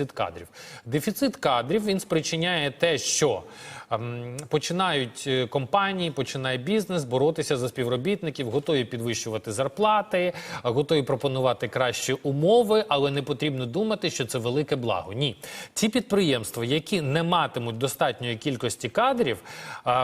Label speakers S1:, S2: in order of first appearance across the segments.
S1: дефіцит кадрів. Дефіцит кадрів він спричиняє те, що ем, починають е, компанії, починає бізнес боротися за співробітників, готові підвищувати зарплати, готові пропонувати кращі умови, але не потрібно думати, що це велике благо. Ні, ті підприємства, які не матимуть достатньої кількості кадрів,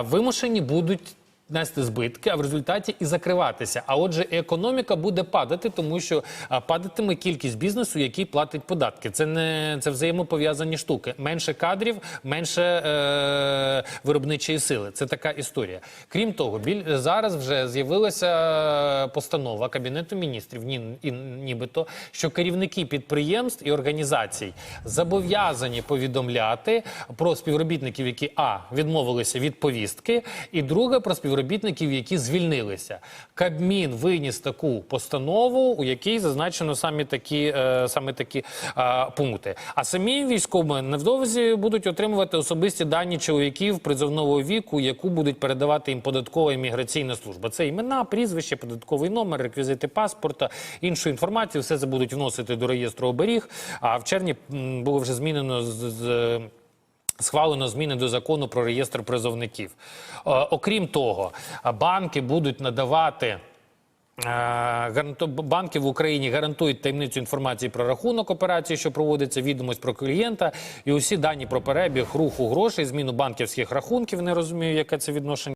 S1: вимушені будуть. Нести збитки, а в результаті і закриватися. А отже, економіка буде падати, тому що падатиме кількість бізнесу, який платить податки. Це не це взаємопов'язані штуки. Менше кадрів, менше е, виробничої сили. Це така історія. Крім того, біль зараз вже з'явилася постанова кабінету міністрів, ні, і, нібито, що керівники підприємств і організацій зобов'язані повідомляти про співробітників, які а відмовилися від повістки, і друге про співробітників, які звільнилися. Кабмін виніс таку постанову, у якій зазначено саме такі, е, саме такі пункти. А самі військові невдовзі будуть отримувати особисті дані чоловіків призовного віку, яку будуть передавати їм податкова і міграційна служба. Це імена, прізвище, податковий номер, реквізити паспорта, іншу інформацію. Все це будуть вносити до реєстру оберіг. А в червні було вже змінено з Схвалено зміни до закону про реєстр призовників. Е, окрім того, банки будуть надавати. е, Банки в Україні гарантують таємницю інформації про рахунок операції, що проводиться, відомость про клієнта, і усі дані про перебіг руху грошей, зміну банківських рахунків. Не розумію, яке це відношення.